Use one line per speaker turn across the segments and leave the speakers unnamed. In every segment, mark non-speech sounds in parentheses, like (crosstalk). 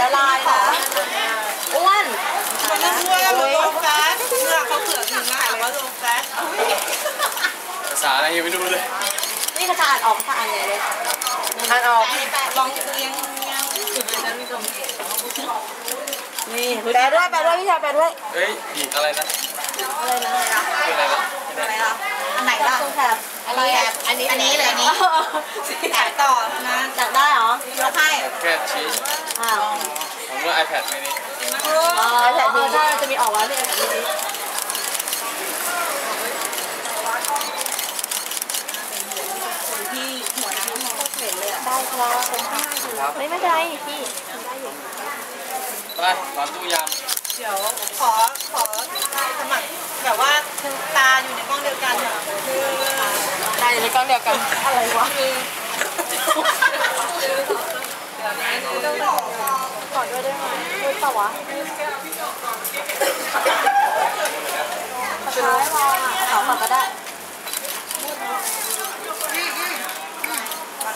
ละลายนะอ้วน
มันรู้ว่าเราโลแฟตเมื่อเขาเผื่อถึงมาว่าโลแฟต
ภาษาอะไรยังไม่รู้เลย
นี่เขาจะอ่านออกเขาอ่านไงเลย
อ่านออกลองเลี้ยง
นี่แปลด้วยแปลด้วยพี่ชายแปลด้วย
เฮ้ยอะไรนะ
อะไรนะ
ออะไรนะ
อะไรล่ะอันไหนล่ะ
แถบอะไรอะอันนี้
อันนี้เลยอันนี้ขายต่อนะ
อยากได้เหรอ
ยกให้
แค่ชีส
อ้าว
iPad ไม่นี่
อ๋อแถบนี้ถ้าจะมีออกมาเนี่ยแบบนี้
ที่หัวน้ำ
ได้ครับไม่ไม่เป็นไรพี่
ไปร้านตู้ย
เดี๋ยวขอขอสมัครแบบว่าตาอยู่ในกล้องเดียวกันเหรอ
ได้ในกล้องเดียวกันอะไรวะกอดด้วยได้ไหมด้ วยเปล่าวะสุดท้ายมองอะสองฝั่งก็ได้ำ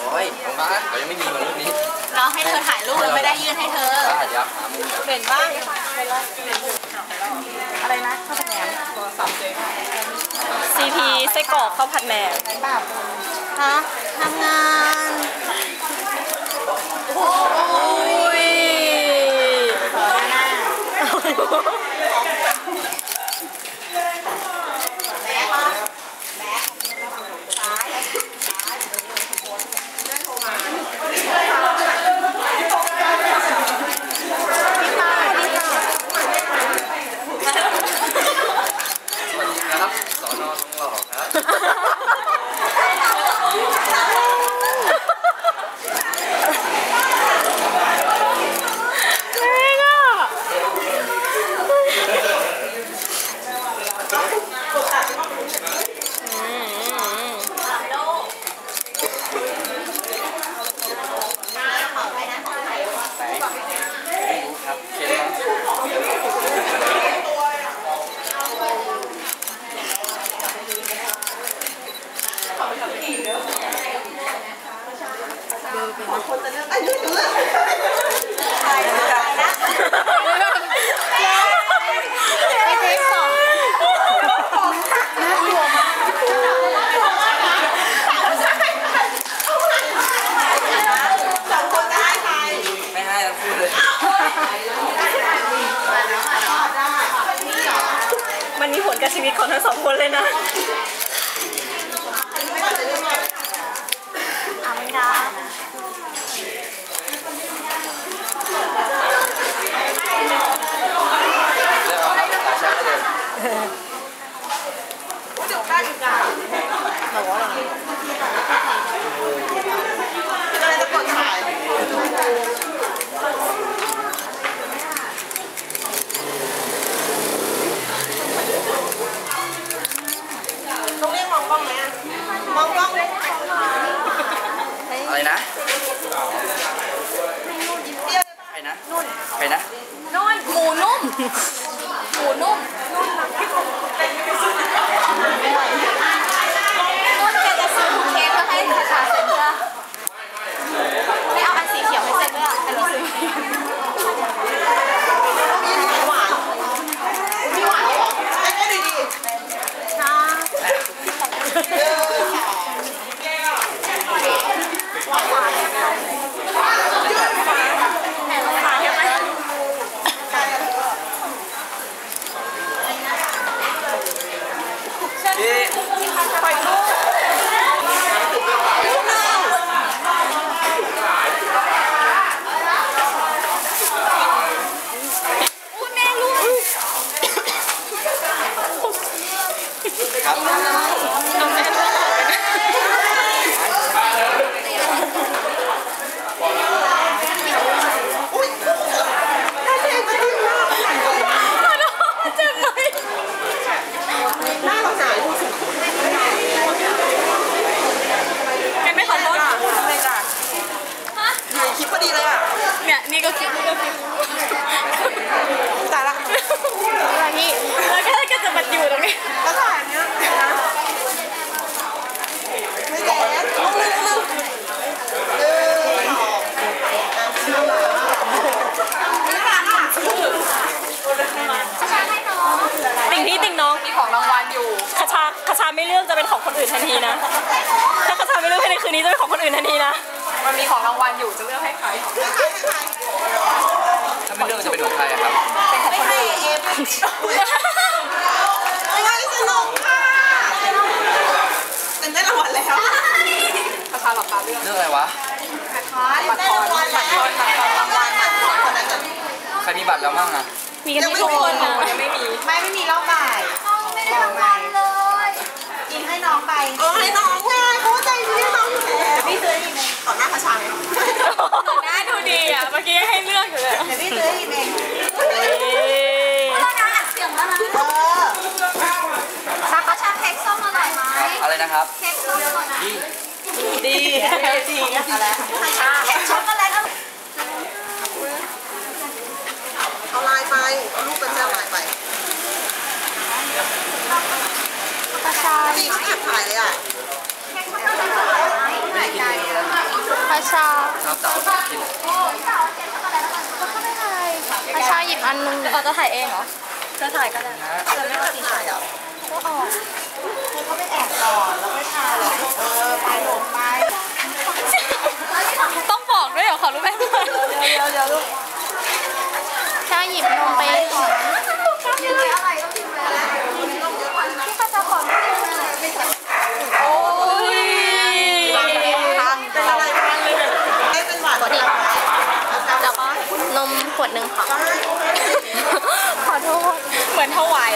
โอ้ยผมบ้าเรายังไม่ยิงเลยรุ่นนี้
เราให้เธอถ่ายรูปเราไม่ได้ยื่นให้เธอ
บ้ายับหามุม
เห็นบ้าง
อะไรนะข้าวผัดแหนม
CP ไส้กรอกข้าวผัดแหนม
ฮะทำงานโอ้
oh (laughs) ผลกับชีวิตของทั้งสองคนเลยนะ
อาไม่ได้
แล้วเอาครับตาช้าเนี่ก็
คิดนี่ก็คิดตายละอะไรนี่แล้วก็ก็จะมาอยู่ตรงนี้แล้วก็หานเนี่ยไม่แก่ลงเลย
ลงติ่งพี่ติ่งน้
องมีของรางวัลอยู่
คาชาคาชาไม่เลือกจะเป็นของคนอื่นทันทีนะ ถ้าคาชาไม่เลือกภายในคืนนี้จะเป็นของคนอื่นทันทีนะ
มันมีของรางวัลอยู่จะเลือกให้ใคร
เลือกจะเป็นของใครอะครับ
ไม่ให้เอฟไม่ให้สนุกค่ะเป็นได้รางวัลแล้ว
ประธานหลับตาเลือก
เลือกอะไรวะ
ได้รางวัลแล้วบัตรทอนรางวัลบัตรทอนคนนั้นจะ
ใครมีบัตรแล้วมั่งอะ
มีกันทุกคนนะ
ยังไม่มี
ไม่ไม่มีรอบบ่ายไม่ได้รางวัลเลยกินให้น้องไปเออให้น้องไง ดี
ดีอะ
ไรช็อกโกแลต
เอาลายไปเอาลูกเป็นเจ้าลายไป
ประชา
พี่เขาแอบถ่ายเลยอะ
เค้กระ
ชา
ครับเต่ากิน
โอ้ยสาวเค้กช็อกโกแลตอร่อยก็ไม่ได้
ประชาหยิบอันนึง
เราจะถ่ายเองเหรอจะถ่ายก็ได้
จะไม่ต้องถ่ายอะ
ก็ออก
เขาไปแอบก่อน
ต้องบอกด้วยเหรอขอรู้ไหม
เดี๋ยวเดี๋ยวลูก
ชาหยิบนมไปก่อน
ยังไงอะไรก็พิมพ์เลยที่ประขอไม่พิมพ์เลยไม่ใช่
โอ้ย
เป็นอะไรบ้างเลยให้เป็นหวานดี
แล้วก็นมขวดหนึ่งค่ะขอโทษ
เหมือนถวาย